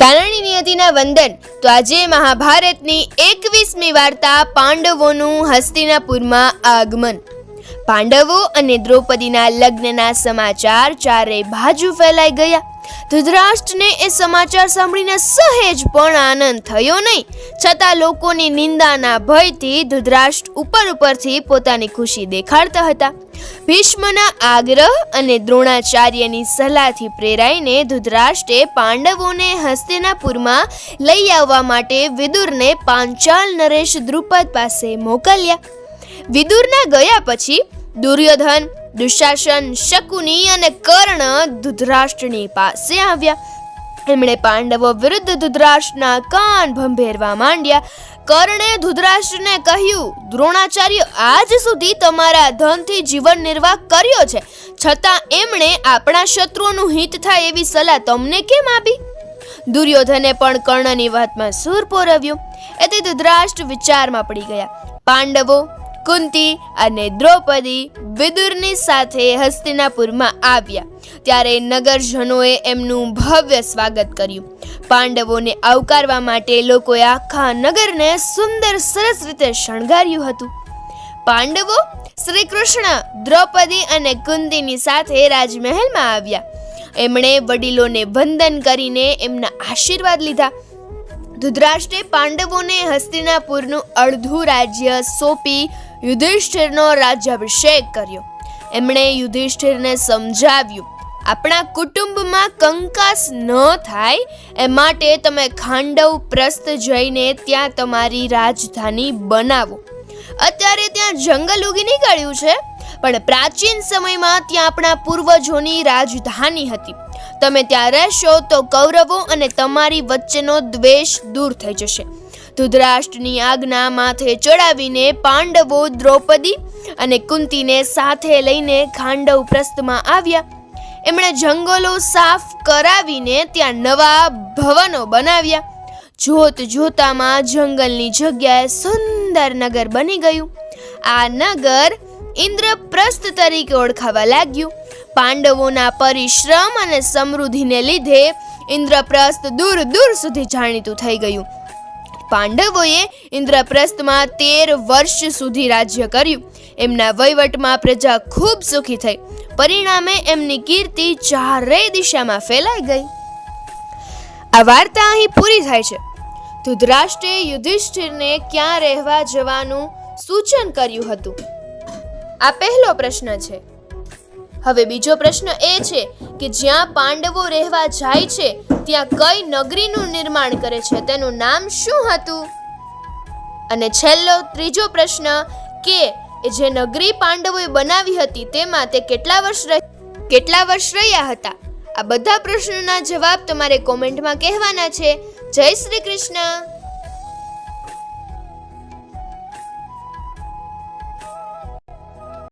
કારણી નિયતિના વંદન. તો આજે મહાભારતની એકવીસમી વાર્તા પાંડવોનું હસ્તિનાપુરમાં આગમન. પાંડવો અને દ્રૌપદીના લગ્નના સમાચાર ચારે બાજુ ફેલાઈ ગયા. ધૃતરાષ્ટ્રને એ સમાચાર સાંભળીને સહેજ પણ આનંદ થયો નહીં. છતાં લોકોની નિંદાના ભયથી ધૃતરાષ્ટ્ર ઉપર ઉપરથી પોતાની ખુશી દેખાડતા હતા. ભીષ્મના આગ્રહ અને દ્રોણાચાર્યની સલાહથી પ્રેરાઈને ધૃતરાષ્ટ્રે પાંડવોને હસ્તિનાપુરમાં લઈ આવવા માટે વિદુરને પાંચાલ નરેશ દ્રુપદ પાસે મોકલ્યા. વિદુરના ગયા પછી દુર્યોધન દુશાસન શકુની અને કર્ણ ધૃતરાષ્ટ્રની પાસે આવ્યા. એમણે પાંડવો વિરુદ્ધ ધૃતરાષ્ટ્રના કાન ભંભેરવા માંડ્યા. કર્ણે ધૃતરાષ્ટ્રને કહ્યું, દ્રોણાચાર્ય, આજ સુધી તમારા ધનથી જીવન નિર્વાહ કર્યો છે. છતાં એમણે આપણા શત્રુઓનું હિત થાય એવી સલાહ તમને કેમ આપી? દુર્યોધને પણ કર્ણની વાતમાં સૂર પોરવ્યો. એથી ધૃતરાષ્ટ્ર વિચારમાં પડી ગયા. પાંડવો કુંતી અને દ્રૌપદી વિદુરની સાથે હસ્તિનાપુરમાં આવ્યા. ત્યારે નગરજનોએ એમનું ભવ્ય સ્વાગત કર્યું. પાંડવોને આવકારવા માટે લોકોએ આખા નગરને સુંદર સરસ રીતે શણગાર્યું હતું. પાંડવો શ્રી કૃષ્ણ દ્રૌપદી અને કુંતીની સાથે રાજમહેલમાં આવ્યા. એમણે વડીલોને વંદન કરીને એમના આશીર્વાદ લીધા. ધૃતરાષ્ટ્રે પાંડવોને હસ્તિનાપુરનું અડધું રાજ્ય સોંપી યુધિષ્ઠિરનો રાજ્યાભિષેક કર્યો. એમણે યુધિષ્ઠિરને સમજાવ્યું, આપણા કુટુંબમાં કંકાસ ન થાય, એ માટે તમે ખાંડવ પ્રસ્થ જઈને ત્યાં તમારી રાજધાની બનાવો. અત્યારે ત્યાં જંગલ ઉગી નીકળ્યું છે. પણ પ્રાચીન સમયમાં ત્યાં આપણા પૂર્વજોની રાજધાની હતી. તમે ત્યાં રહેશો તો કૌરવો અને તમારી વચ્ચેનો દ્વેષ દૂર થઈ જશે. ધૃતરાષ્ટ્રની આજ્ઞા માથે ચડાવીને પાંડવો દ્રૌપદી અને કુંતીને સાથે લઈને ખાંડવ પ્રસ્થમાં આવ્યા. એમણે જંગલો સાફ કરાવીને ત્યાં નવા ભવનો બનાવ્યા. જોત જોતામાં જંગલની જગ્યાએ સુંદર નગર બની ગયું. આ નગર ઇન્દ્રપ્રસ્થ તરીકે ઓળખાવા લાગ્યું. પાંડવોના પરિશ્રમ અને સમૃદ્ધિને લીધે ઇન્દ્રપ્રસ્થ દૂર દૂર સુધી જાણીતું થઈ ગયું. પાંડવોએ ઇન્દ્રપ્રસ્થમાં તેર વર્ષ સુધી રાજ્ય કર્યું. એમના વહીવટમાં પ્રજા ખૂબ સુખી થઈ. પરિણામે એમની કીર્તિ ચારેય દિશામાં ફેલાઈ ગઈ. આ વાર્તા અહીં પૂરી થાય છે. ધૃતરાષ્ટ્રે યુધિષ્ઠિરને ક્યાં રહેવા જવાનું સૂચન કર્યું હતું? આ પહેલો પ્રશ્ન છે. હવે બીજો પ્રશ્ન એ છે કે જ્યાં પાંડવો રહેવા જાય છે, ત્યાં કઈ નગરીનું નિર્માણ કરે છે? તેનું નામ શું હતું? અને છેલ્લો ત્રીજો પ્રશ્ન કે જે નગરી પાંડવોએ બનાવી હતી, તેમાં તે કેટલા વર્ષ કેટલા વર્ષ રહ્યા હતા? આ બધા પ્રશ્નોના જવાબ તમારે કોમેન્ટમાં કહેવાના છે. જય શ્રી કૃષ્ણ.